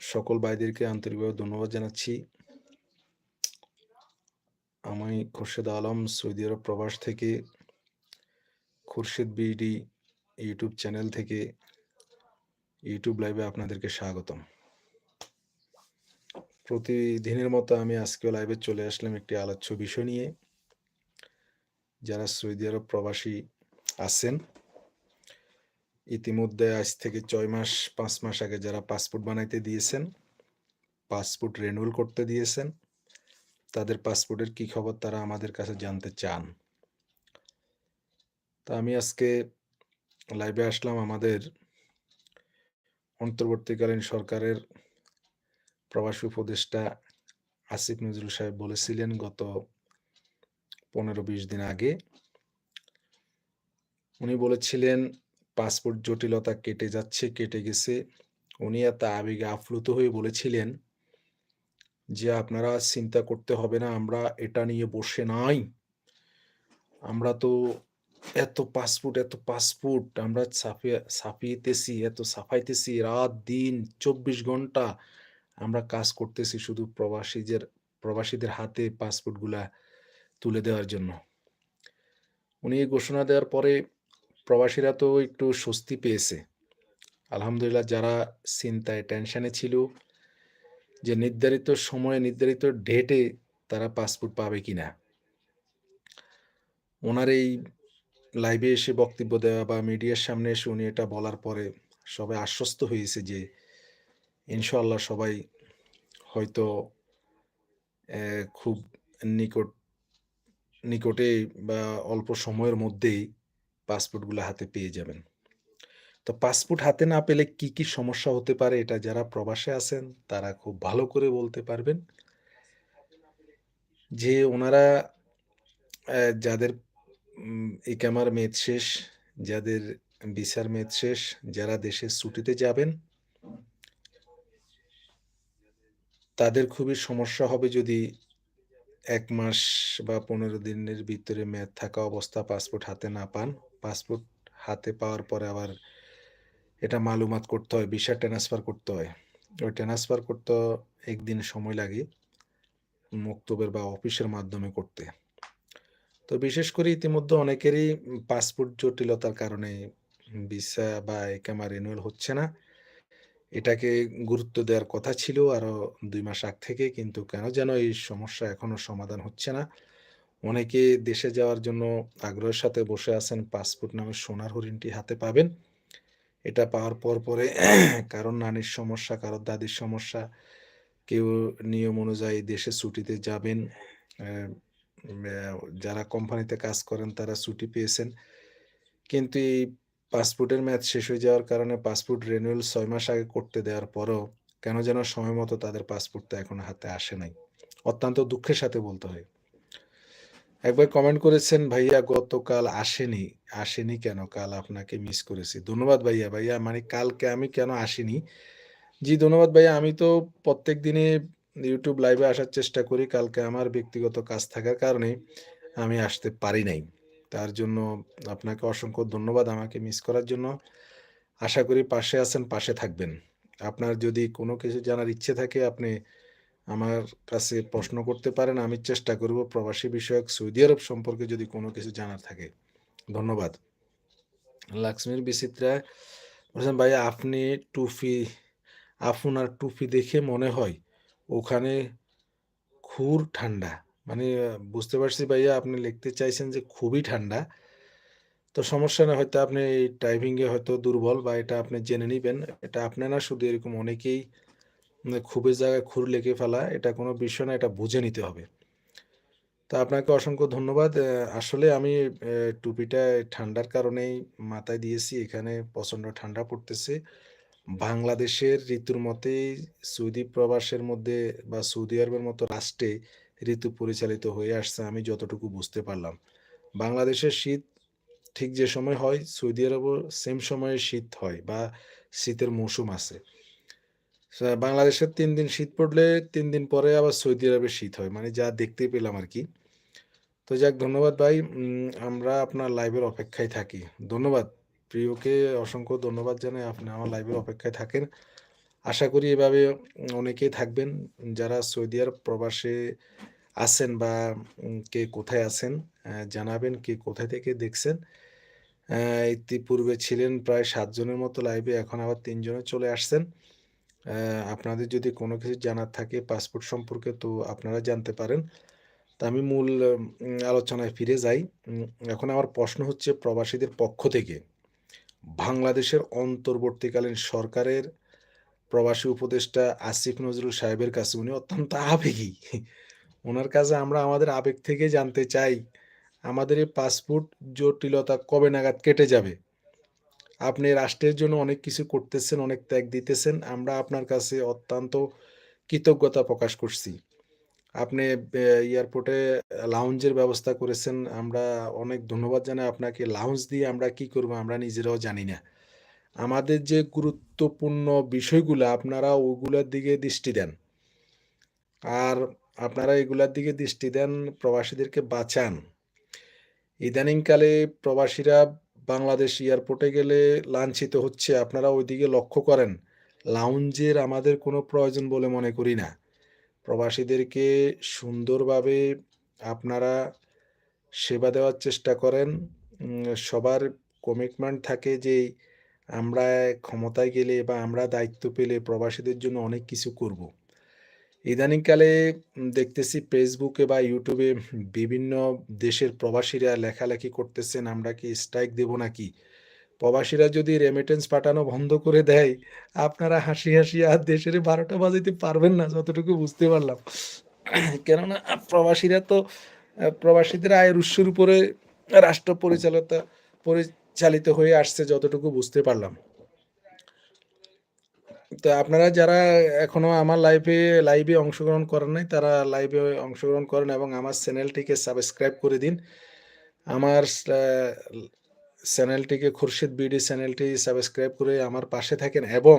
সকল ভাইদেরকে আন্তরিকভাবে ধন্যবাদ জানাচ্ছি। আমি খুরশেদ আলম, সৌদি আরব প্রবাস থেকে, খুরশেদ বিডি ইউটিউব চ্যানেল থেকে, ইউটিউব লাইভে আপনাদেরকে স্বাগতম। প্রতিদিনের মতো আমি আজকেও লাইভে চলে আসলাম একটি আলোচ্য বিষয় নিয়ে। যারা সৌদি আরব প্রবাসী আছেন ইতিমধ্যে আজ থেকে ছয় মাস পাঁচ মাস আগে যারা পাসপোর্ট বানাইতে দিয়েছেন, পাসপোর্ট রিনিউয়াল করতে দিয়েছেন, তাদের পাসপোর্টের কি খবর তারা আমাদের কাছে জানতে চান। তা আমি আজকে লাইভে আসলাম আমাদের অন্তর্বর্তীকালীন সরকারের প্রবাসী উপদেষ্টা আসিফ নজরুল সাহেব বলেছিলেন গত ১৫-২০ দিন আগে উনি বলেছিলেন পাসপোর্ট জটিলতা কেটে যাচ্ছে, কেটে গেছে। উনি এত আবেগে আপ্লুত হয়ে বলেছিলেন যে, "আপনারা চিন্তা করতে হবে না, আমরা এটা নিয়ে বসে নাই। আমরা তো এত পাসপোর্ট, এত পাসপোর্ট আমরা ছাপিয়া ছাপিয়েতেছি, এত ছাপাইতেছি রাত-দিন ২৪ ঘণ্টা আমরা কাজ করতেছি শুধু প্রবাসীদের প্রবাসীদের হাতে পাসপোর্টগুলা তুলে দেওয়ার জন্য।" উনি ঘোষণা দেওয়ার পরে প্রবাসীরা তো একটু স্বস্তি পেয়েছে। আলহামদুলিল্লাহ যারা চিন্তায় টেনশনে ছিল, যে নির্ধারিত সময়ে, নির্ধারিত ডেটে তারা পাসপোর্ট পাবে কি না ওনার এই লাইভে এসে বক্তব্য দেওয়া বা মিডিয়ার সামনে এসে উনি এটা বলার পরে সবাই আশ্বস্ত হয়েছে যে ইনশাআল্লাহ সবাই হয়তো খুব নিকট, নিকটে বা অল্প সময়ের মধ্যেই পাসপোর্টগুলো হাতে পেয়ে যাবেন। তো পাসপোর্ট হাতে না পেলে কি, কি সমস্যা হতে পারে এটা যারা প্রবাসে আছেন তারা খুব ভালো করে বলতে পারবেন। যে ওনারা যাদের ইকামার মেয়াদ শেষ, যাদের বিচার মেয়াদ শেষ, যারা দেশের ছুটিতে যাবেন তাদের খুবই সমস্যা হবে যদি এক মাস বা ১৫ দিনের ভিতরে মেয়াদ থাকা অবস্থা পাসপোর্ট হাতে না পান। পাসপোর্ট হাতে পাওয়ার পরে আবার এটা মালুমাত করতে হয়, ভিসা ট্রান্সফার করতে হয়। ওই ট্রান্সফার করতে একদিন সময় লাগে মক্তবের বা অফিসের মাধ্যমে করতে। তো বিশেষ করে ইতিমধ্যে অনেকেরই পাসপোর্ট জটিলতার কারণে ভিসা বা ইকামা রিনিউয়াল হচ্ছে না। এটাকে গুরুত্ব দেওয়ার কথা ছিল আরও দুই মাস আগ থেকে কিন্তু কেন যেন এই সমস্যা এখনও সমাধান হচ্ছে না। অনেকে দেশে যাওয়ার জন্য আগ্রহের সাথে বসে আছেন পাসপোর্ট নামে সোনার হরিণটি হাতে পাবেন। এটা পাওয়ার পর পরে কারও নানির সমস্যা, কারোর দাদির সমস্যা, কেউ নিয়ম অনুযায়ী দেশে ছুটিতে যাবেন। যারা কোম্পানিতে কাজ করেন তারা ছুটি পেয়েছেন। কিন্তু এই পাসপোর্টের মেয়াদ শেষ হয়ে যাওয়ার কারণে পাসপোর্ট রিনিউয়াল ৬ মাস আগে করতে দেওয়ার পরও কেন যেন সময় মতো তাদের পাসপোর্টটা এখনও হাতে আসে নাই। অত্যন্ত দুঃখের সাথে বলতে হয়। এক ভাই কমেন্ট করেছেন, "ভাইয়া গতকাল আসেনি। আসেনি কেন? কাল আপনাকে মিস করেছি।" ধন্যবাদ ভাইয়া। ভাইয়া মানে কালকে আমি কেন আসিনি? জি ধন্যবাদ ভাইয়া। আমি তো প্রত্যেক দিনে ইউটিউব লাইভে আসার চেষ্টা করি। কালকে আমার ব্যক্তিগত কাজ থাকার কারণে আমি আসতে পারি নাই। তার জন্য আপনাকে অসংখ্য ধন্যবাদ আমাকে মিস করার জন্য। আশা করি পাশে আছেন, পাশে থাকবেন। আপনার যদি কোনো কিছু জানার ইচ্ছে থাকে আপনি আমার কাছে প্রশ্ন করতে পারেন। আমি চেষ্টা করব প্রবাসী বিষয়ক সৌদি আরব সম্পর্কে যদি কোনো কিছু জানার থাকে। ধন্যবাদ। লাক্সমির বিচিত্রা বলছেন "ভাইয়া আপনি টুপি আপনার টুপি দেখে মনে হয় ওখানে খুর ঠান্ডা।" মানে বুঝতে পারছি ভাইয়া, আপনি লিখতে চাইছেন যে খুবই ঠান্ডা। তো সমস্যা না, হয়তো আপনি এই টাইপিং এ হয়তো দুর্বল বা এটা আপনি জেনে নিবেন। এটা আপনি না, শুধু এরকম অনেকেই খুবের জায়গায় খুর লিখে ফেলা। এটা কোনো বিষয় না, এটা বুঝে নিতে হবে। তা আপনাকে অসংখ্য ধন্যবাদ। আসলে আমি টুপিটা ঠান্ডার কারণেই মাথায় দিয়েছি। এখানে প্রচণ্ড ঠান্ডা পড়তেছে। বাংলাদেশের ঋতুর মতেই সৌদি প্রবাসের মধ্যে বা সৌদি আরবের মতো রাষ্ট্রে ঋতু পরিচালিত হয়ে আসছে আমি যতটুকু বুঝতে পারলাম। বাংলাদেশের শীত ঠিক যে সময় হয় সৌদি আরবও সেম সময়ে শীত হয় বা শীতের মৌসুম আছে। বাংলাদেশে ৩ দিন শীত পড়লে তিন দিন পরে আবার সৌদি আরবে শীত হয়। মানে যা দেখতে পেলাম আর কি তো যাক, ধন্যবাদ ভাই। আমরা আপনার লাইভের অপেক্ষায় থাকি। ধন্যবাদ। প্রিয়কে অসংখ্য ধন্যবাদ জানাই আপনি আমার লাইভের অপেক্ষায় থাকেন। আশা করি এভাবে অনেকেই থাকবেন যারা সৌদি আরব প্রবাসে আছেন বা কে কোথায় আছেন জানাবেন কে কোথায় থেকে দেখছেন। ইতিপূর্বে ছিলেন প্রায় সাতজনের মতো লাইভে এখন আবার ৩ জনে চলে আসছেন। আপনাদের যদি কোনো কিছু জানার থাকে পাসপোর্ট সম্পর্কে তো আপনারা জানতে পারেন। তা আমি মূল আলোচনায় ফিরে যাই। এখন আমার প্রশ্ন হচ্ছে প্রবাসীদের পক্ষ থেকে বাংলাদেশের অন্তর্বর্তীকালীন সরকারের প্রবাসী উপদেষ্টা আসিফ নজরুল সাহেবের কাছে উনি অত্যন্ত আবেগী। ওনার কাছে আমরা আমাদের আবেগ থেকে জানতে চাই, আমাদের এই পাসপোর্ট জটিলতা কবে নাগাদ কেটে যাবে? আপনি রাষ্ট্রের জন্য অনেক কিছু করতেছেন, অনেক ত্যাগ দিতেছেন। আমরা আপনার কাছে অত্যন্ত কৃতজ্ঞতা প্রকাশ করছি। আপনি এয়ারপোর্টে লাউঞ্জের ব্যবস্থা করেছেন। আমরা অনেক ধন্যবাদ জানাই আপনাকে। লাউঞ্জ দিয়ে আমরা কি করব আমরা নিজেরাও জানি না। আমাদের যে গুরুত্বপূর্ণ বিষয়গুলা আপনারা ওগুলার দিকে দৃষ্টি দেন। আর আপনারা এগুলার দিকে দৃষ্টি দেন, প্রবাসীদেরকে বাঁচান। ইদানিংকালে প্রবাসীরা বাংলাদেশ এয়ারপোর্টে গেলে লাঞ্ছিত হচ্ছে। আপনারা ওইদিকে লক্ষ্য করেন। লাউঞ্জের আমাদের কোনো প্রয়োজন বলে মনে করি না। প্রবাসীদেরকে সুন্দরভাবে আপনারা সেবা দেওয়ার চেষ্টা করেন। সবার কমিটমেন্ট থাকে যে আমরা ক্ষমতায় গেলে বা আমরা দায়িত্ব পেলে প্রবাসীদের জন্য অনেক কিছু করব। ইদানিংকালে দেখতেছি ফেসবুকে বা ইউটিউবে বিভিন্ন দেশের প্রবাসীরা লেখালেখি করতেছেন, আমরা কি স্ট্রাইক দেব নাকি? প্রবাসীরা যদি রেমিটেন্স পাঠানো বন্ধ করে দেয়, আপনারা হাসি, হাসি আর দেশের ১২ টা বাজাইতে পারবেন না যতটুকু বুঝতে পারলাম। কেননা প্রবাসীরা তো প্রবাসীদের আয়ের উৎসের উপরে রাষ্ট্র পরিচালতা পরিচালিত হয়ে আসছে যতটুকু বুঝতে পারলাম। তো আপনারা যারা এখনও আমার লাইভে লাইভে অংশগ্রহণ করেন নাই, তারা লাইভে অংশগ্রহণ করেন এবং আমার চ্যানেলটিকে সাবস্ক্রাইব করে দিন। আমার চ্যানেলটিকে খুরশিদ বিডি চ্যানেলটি সাবস্ক্রাইব করে আমার পাশে থাকেন এবং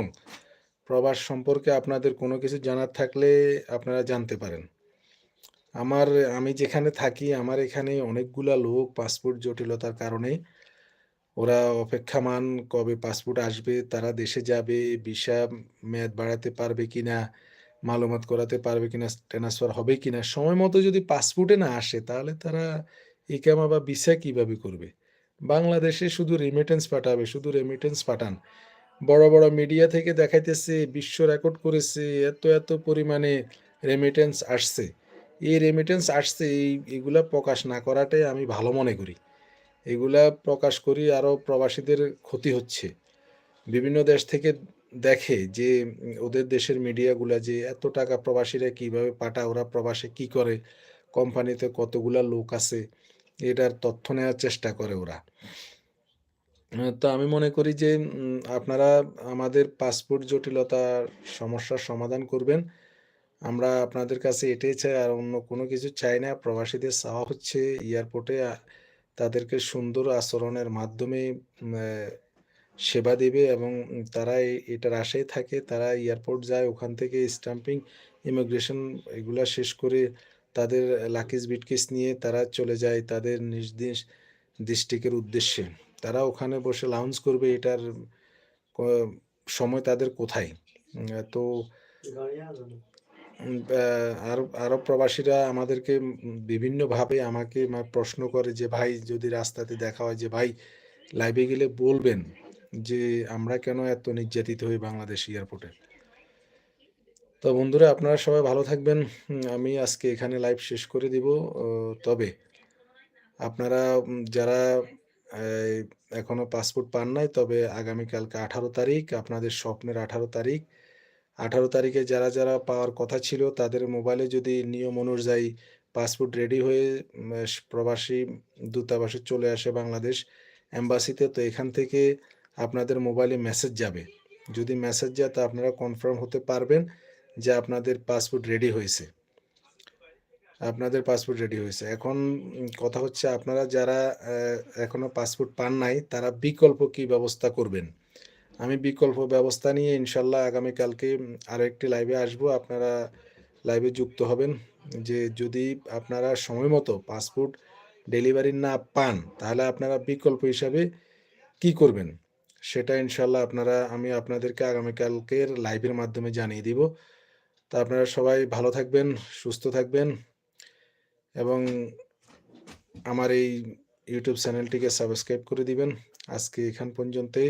প্রবাস সম্পর্কে আপনাদের কোনো কিছু জানার থাকলে আপনারা জানতে পারেন। আমার আমি যেখানে থাকি আমার এখানে অনেকগুলা লোক পাসপোর্ট জটিলতার কারণে ওরা অপেক্ষামান কবে পাসপোর্ট আসবে, তারা দেশে যাবে, ভিসা মেয়াদ বাড়াতে পারবে কিনা, মালুমাত করাতে পারবে কিনা, ট্রান্সফার হবে কিনা। সময় মতো যদি পাসপোর্টে না আসে তাহলে তারা ইকামা বা ভিসা কীভাবে করবে? বাংলাদেশে শুধু রেমিটেন্স পাঠাবে, শুধু রেমিটেন্স পাঠান। বড়, বড় মিডিয়া থেকে দেখাইতেছে বিশ্ব রেকর্ড করেছে, এত, এত পরিমাণে রেমিটেন্স আসছে। এই রেমিটেন্স আসছে এই এগুলা প্রকাশ না করাটাই আমি ভালো মনে করি। এগুলা প্রকাশ করি আরও প্রবাসীদের ক্ষতি হচ্ছে। বিভিন্ন দেশ থেকে দেখে যে ওদের দেশের মিডিয়াগুলা যে এত টাকা প্রবাসীরা কীভাবে পাঠায়, ওরা প্রবাসে কি করে, কোম্পানিতে কতগুলা লোক আছে, এটার তথ্য নেওয়ার চেষ্টা করে ওরা। তো আমি মনে করি যে আপনারা আমাদের পাসপোর্ট জটিলতার সমস্যার সমাধান করবেন। আমরা আপনাদের কাছে এটাই চাই আর অন্য কোনো কিছু চাই না। প্রবাসীদের চাওয়া হচ্ছে এয়ারপোর্টে তাদেরকে সুন্দর আচরণের মাধ্যমে সেবা দেবে এবং তারা এটার আশায় থাকে। তারা এয়ারপোর্ট যায় ওখান থেকে স্ট্যাম্পিং, ইমিগ্রেশন এগুলা শেষ করে তাদের লাকিজ বিটকেস নিয়ে তারা চলে যায় তাদের নিজ দিস ডিস্ট্রিক্টের উদ্দেশ্যে। তারা ওখানে বসে লাউঞ্জ করবে এটার সময় তাদের কোথায়? তো আরব আরব প্রবাসীরা আমাদেরকে বিভিন্নভাবে আমাকে প্রশ্ন করে যে, "ভাই যদি রাস্তাতে দেখা হয় যে ভাই লাইভে গেলে বলবেন যে আমরা কেন এত নির্যাতিত হই বাংলাদেশ এয়ারপোর্টে?" তো বন্ধুরা আপনারা সবাই ভালো থাকবেন। আমি আজকে এখানে লাইভ শেষ করে দিব। তবে আপনারা যারা এখনও পাসপোর্ট পান নাই তবে আগামীকালকে ১৮ তারিখ আপনাদের স্বপ্নের ১৮ তারিখ। ১৮ তারিখে যারা, যারা পাওয়ার কথা ছিল তাদের মোবাইলে যদি নিয়ম অনুযায়ী পাসপোর্ট রেডি হয়ে প্রবাসী দূতাবাসে চলে আসে বাংলাদেশ এম্বাসিতে তো এখান থেকে আপনাদের মোবাইলে মেসেজ যাবে। যদি মেসেজ যায় তো আপনারা কনফার্ম হতে পারবেন যে আপনাদের পাসপোর্ট রেডি হয়েছে। আপনাদের পাসপোর্ট রেডি হয়েছে। এখন কথা হচ্ছে আপনারা যারা এখনও পাসপোর্ট পান নাই তারা বিকল্প কি ব্যবস্থা করবেন? আমি বিকল্প ব্যবস্থা নিয়ে ইনশাল্লাহ আগামীকালকে আরেকটি লাইভে আসব। আপনারা লাইভে যুক্ত হবেন। যে যদি আপনারা সময় মতো পাসপোর্ট ডেলিভারি না পান তাহলে আপনারা বিকল্প হিসাবে কি করবেন? সেটা ইনশাল্লাহ আপনারা আমি আপনাদেরকে আগামীকালকের লাইভের মাধ্যমে জানিয়ে দিব। তা আপনারা সবাই ভালো থাকবেন, সুস্থ থাকবেন এবং আমার এই ইউটিউব চ্যানেলটিকে সাবস্ক্রাইব করে দিবেন। আজকে এখান পর্যন্তই।